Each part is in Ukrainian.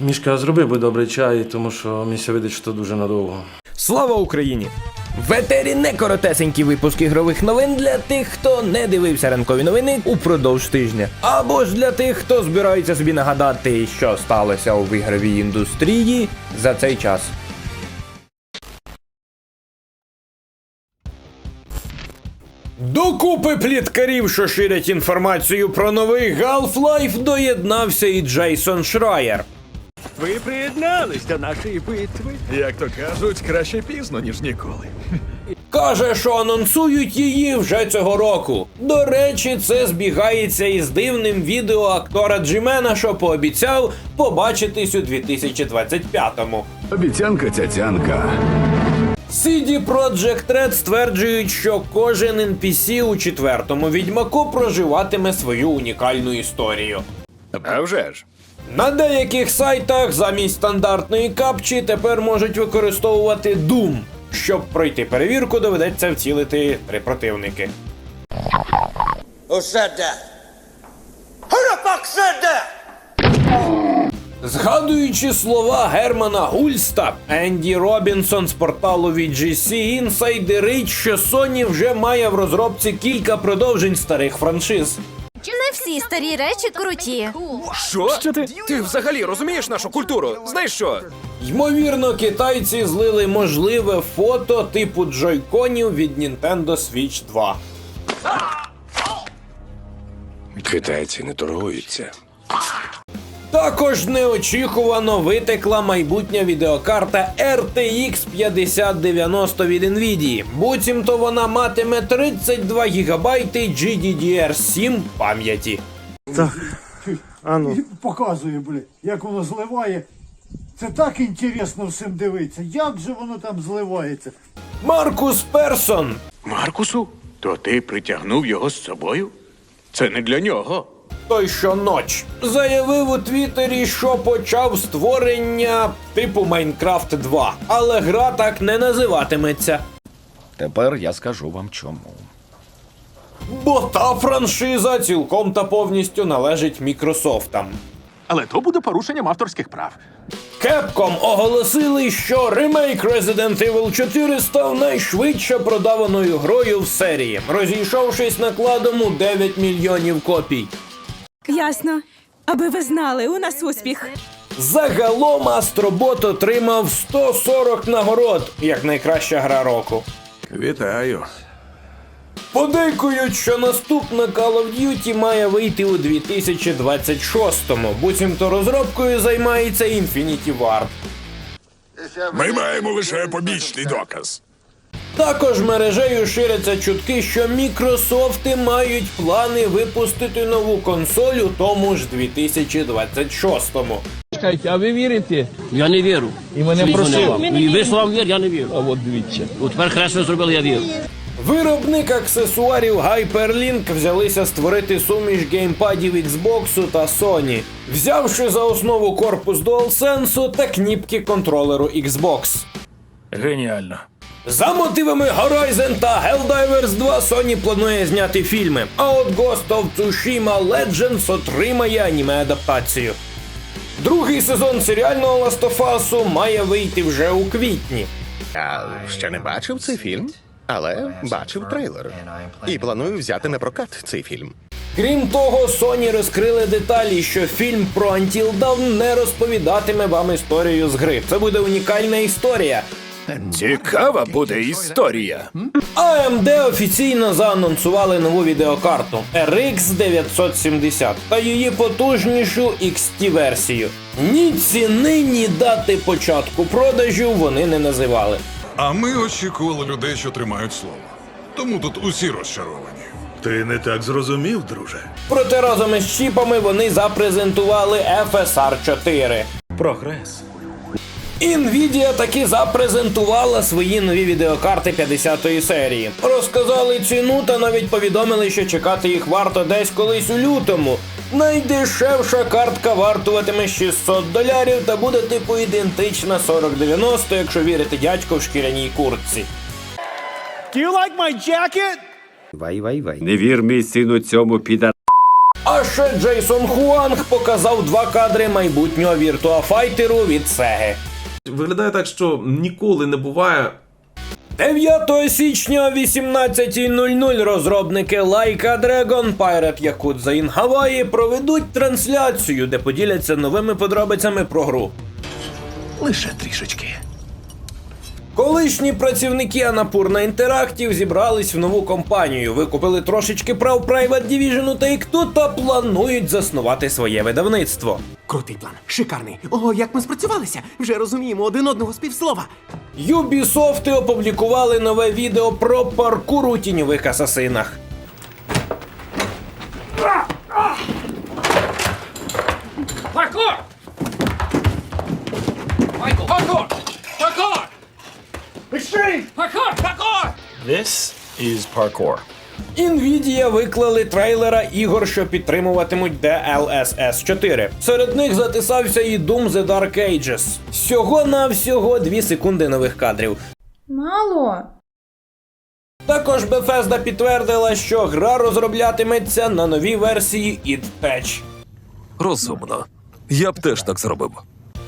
Мішка, зроби би добрий чай, тому що місія видить, що дуже надовго. Слава Україні! В етері не коротесенький випуск ігрових новин для тих, хто не дивився ранкові новини упродовж тижня. Або ж для тих, хто збирається собі нагадати, що сталося у ігровій індустрії за цей час. Докупи пліткарів, що ширять інформацію про новий Half-Life, доєднався і Джейсон Шрайер. Ви приєднались до нашої битви. Як то кажуть, краще пізно, ніж ніколи. Каже, що анонсують її вже цього року. До речі, це збігається із дивним відео актора Джимена, що пообіцяв побачитись у 2025-му. Обіцянка цяцянка. CD Projekt Red стверджують, що кожен NPC у четвертому відьмаку проживатиме свою унікальну історію. А вже ж. На деяких сайтах замість стандартної капчі тепер можуть використовувати Doom. Щоб пройти перевірку, доведеться вцілити три противники. Згадуючи слова Германа Гульста, Енді Робінсон з порталу VGC інсайдерить, що Sony вже має в розробці кілька продовжень старих франшиз. Всі старі речі круті. Що? Що ти? Ти взагалі розумієш нашу культуру? Знаєш що? Ймовірно, китайці злили можливе фото типу джойконів від Nintendo Switch 2. Китайці не торгуються. Також неочікувано витекла майбутня відеокарта RTX 5090 від Nvidia. Буцімто вона матиме 32 ГБ GDDR7 пам'яті. показує, блядь, як воно зливає. Це так інтересно всім дивитися. Як же воно там зливається? Маркус Персон, Маркусу, то ти притягнув його з собою? Це не для нього. Той що ноч, заявив у Твіттері, що почав створення типу Майнкрафт 2, але гра так не називатиметься. Тепер я скажу вам чому. Бо та франшиза цілком та повністю належить Мікрософтам. Але то буде порушенням авторських прав. Capcom оголосили, що ремейк Resident Evil 4 став найшвидше продаваною грою в серії, розійшовшись накладом у 9 мільйонів копій. Ясно. Аби ви знали, у нас успіх. Загалом Астробот отримав 140 нагород як найкраща гра року. Вітаю. Подейкують, що наступна Call of Duty має вийти у 2026-му, буцімто розробкою займається Infinity Ward. Ми маємо лише побічний доказ. Також мережею ширяться чутки, що Мікрософти мають плани випустити нову консоль у тому ж 2026-му. А ви вірите? Я не вірю. І мене просив. І ви словам вір, я не вірю. А от дивіться. От тепер краще зробили, я вірю. Виробник аксесуарів Hyperlink взялися створити суміш геймпадів Xbox та Sony, взявши за основу корпус DualSense та кніпки контролеру Xbox. Геніально. За мотивами Horizon та Helldivers 2 Sony планує зняти фільми, а от Ghost of Tsushima Legends отримає аніме-адаптацію. Другий сезон серіального Last of Us має вийти вже у квітні. Я ще не бачив цей фільм, але бачив трейлер. І планую взяти на прокат цей фільм. Крім того, Sony розкрили деталі, що фільм про Until Dawn не розповідатиме вам історію з гри. Це буде унікальна історія. Цікава буде історія. AMD офіційно заанонсували нову відеокарту RX 970 та її потужнішу XT версію. Ні ціни, ні дати початку продажів вони не називали. А ми очікували людей, що тримають слово. Тому тут усі розчаровані. Ти не так зрозумів, друже. Проте разом із чіпами вони запрезентували FSR 4. Прогрес. Nvidia таки запрезентувала свої нові відеокарти 50-ї серії. Розказали ціну та навіть повідомили, що чекати їх варто десь колись у лютому. Найдешевша картка вартуватиме 600 долярів та буде типу ідентична 4090, якщо вірити дядько в шкіряній куртці. Do you like my jacket? Вай, вай, вай. Не вір мій сину цьому піда. А ще Джейсон Хуанг показав два кадри майбутнього Fighter від Sega. Виглядає так, що ніколи не буває 9 січня о 18.00 розробники Laika Dragon Pirate Yakuza in Hawaii проведуть трансляцію, де поділяться новими подробицями про гру. Лише трішечки. Колишні працівники Annapurna Interactive зібрались в нову компанію, викупили трошечки прав Private Division у Take-Two та планують заснувати своє видавництво. Крутий план, шикарний. О, як ми спрацювалися! Вже розуміємо один одного з півслова. Ubisoft опублікували нове відео про паркур у тіньових асасинах. Паркур! This is parkour. Nvidia виклали трейлера ігор, що підтримуватимуть DLSS 4. Серед них затисався і Doom The Dark Ages. Всього на всього 2 секунди нових кадрів. Мало. Також Bethesda підтвердила, що гра розроблятиметься на новій версії id Tech. Розумно. Я б теж так зробив.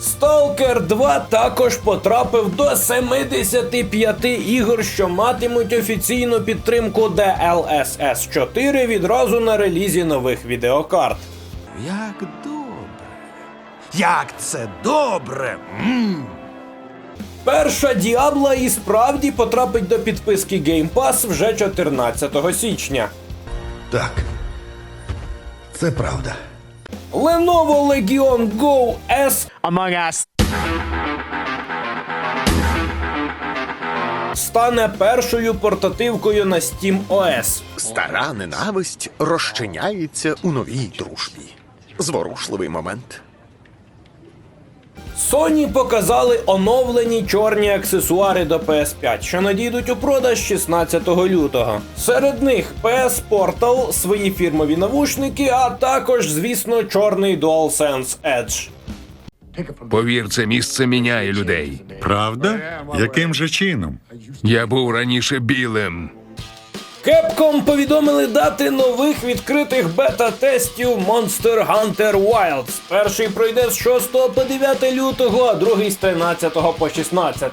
Stalker 2 також потрапив до 75 ігор, що матимуть офіційну підтримку DLSS 4 відразу на релізі нових відеокарт. Як добре. Як це добре! Перша Діабла і справді потрапить до підписки Game Pass вже 14 січня. Так. Це правда. Lenovo Legion Go S стане першою портативкою на Steam OS. Стара ненависть розчиняється у новій дружбі. Зворушливий момент. Sony показали оновлені чорні аксесуари до PS5, що надійдуть у продаж 16 лютого. Серед них PS Portal, свої фірмові навушники, а також, звісно, чорний DualSense Edge. Повір, це місце міняє людей. Правда? Яким же чином? Я був раніше білим. Capcom повідомили дати нових відкритих бета-тестів Monster Hunter Wilds. Перший пройде з 6 по 9 лютого, а другий з 13 по 16.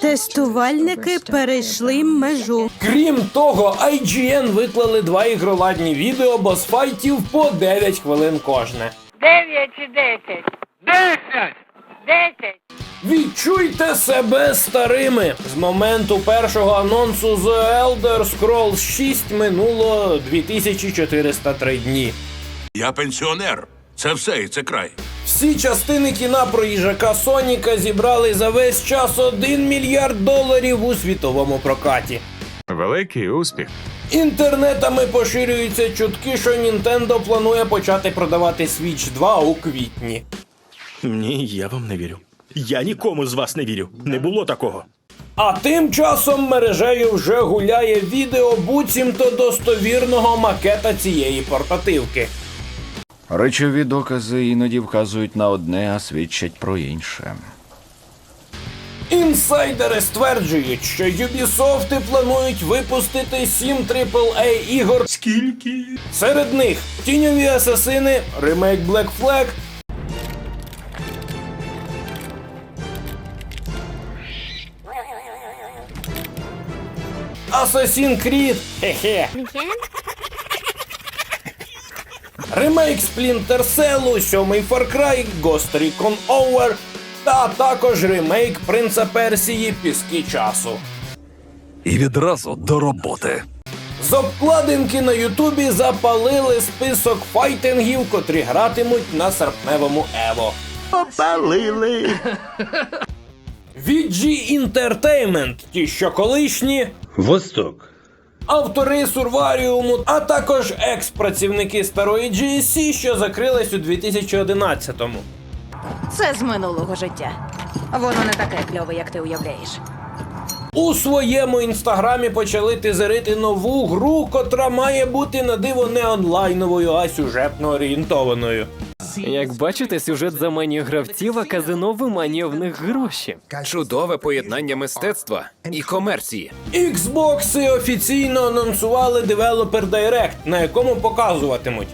Тестувальники перейшли межу. Крім того, IGN виклали два ігроладні відео босфайтів по 9 хвилин кожне. Дев'ять чи десять? Десять! Десять! Відчуйте себе старими. З моменту першого анонсу The Elder Scrolls 6 минуло 2403 дні. Я пенсіонер. Це все і це край. Всі частини кіна про їжака Соніка зібрали за весь час 1 мільярд доларів у світовому прокаті. Великий успіх. Інтернетами поширюються чутки, що Nintendo планує почати продавати Switch 2 у квітні. Ні, я вам не вірю. Я нікому з вас не вірю. Не було такого. А тим часом мережею вже гуляє відео буцімто достовірного макета цієї портативки. Речові докази іноді вказують на одне, а свідчать про інше. Інсайдери стверджують, що Ubisoft планують випустити 7 AAA ігор. Скільки? Серед них Тіньові Асасини, ремейк Black Flag, Assassin's Creed, хе-хе. Ремейк Splinter Cell, сьомий Far Cry, Ghost Recon Over та також ремейк Принца Персії Піски часу. І відразу до роботи. З обкладинки на Ютубі запалили список файтингів, котрі гратимуть на серпневому Ево. Попалили. VG Entertainment, ті, що колишні, Восток. автори Сурваріуму, а також екс-працівники старої GSC, що закрились у 2011-му. Це з минулого життя. Воно не таке кльове, як ти уявляєш. У своєму інстаграмі почали тизерити нову гру, котра має бути на диво не онлайновою, а сюжетно орієнтованою. Як бачите, сюжет заманює гравців, а казино виманює в них гроші. Чудове поєднання мистецтва і комерції. Xbox офіційно анонсували Developer Direct, на якому показуватимуть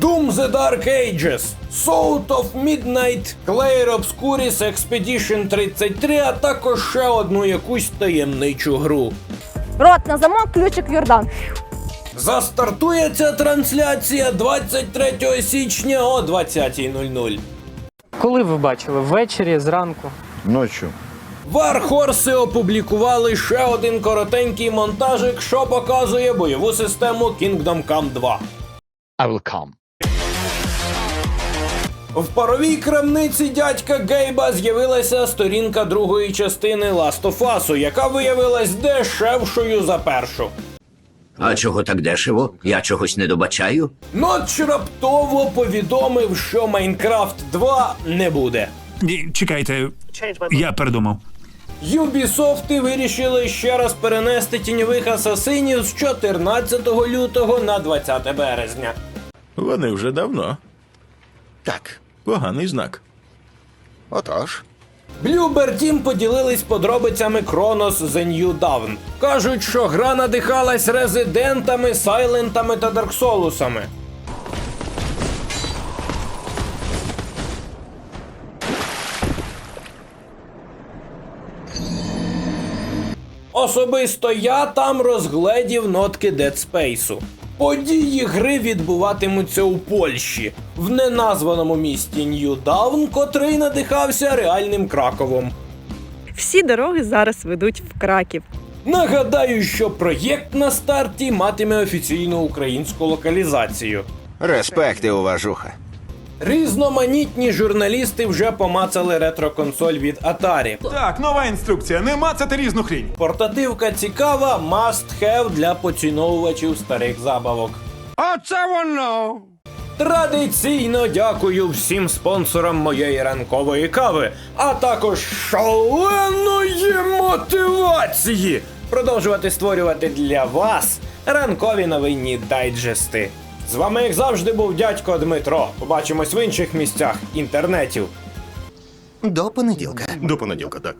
Doom the Dark Ages, South of Midnight, Clair Obscuris Expedition 33, а також ще одну якусь таємничу гру. Рот на замок, ключик в Йордан. Застартує ця трансляція 23 січня о 20.00. Коли ви бачили? Ввечері, зранку. Ночі. Вархорси опублікували ще один коротенький монтажик, що показує бойову систему Kingdom Come 2. I will come. В паровій крамниці дядька Гейба з'явилася сторінка другої частини Last of Us, яка виявилась дешевшою за першу. А чого так дешево? Я чогось не добачаю. Нотч раптово повідомив, що Майнкрафт 2 не буде. Ні, чекайте, я передумав. Юбісофти вирішили ще раз перенести тіньових асасинів з 14 лютого на 20 березня. Вони вже давно. Так. Поганий знак. Отож. Bloober Team поділились подробицями Chronos The New Dawn. Кажуть, що гра надихалась резидентами, сайлентами та дарксолусами. Особисто я там розгледів нотки Dead Space. Події гри відбуватимуться у Польщі, в неназваному місті Нью-Даун, котрий надихався реальним Краковом. Всі дороги зараз ведуть в Краків. Нагадаю, що проєкт на старті матиме офіційну українську локалізацію. Респекти, уважуха. Різноманітні журналісти вже помацали ретро-консоль від Atari. Так, нова інструкція. Не мацати різну хрінь. Портативка цікава, must have для поціновувачів старих забавок. Оце воно! Традиційно дякую всім спонсорам моєї ранкової кави, а також шаленої мотивації продовжувати створювати для вас ранкові новинні дайджести. З вами, як завжди, був дядько Дмитро. Побачимось в інших місцях інтернетів. До понеділка. До понеділка, так.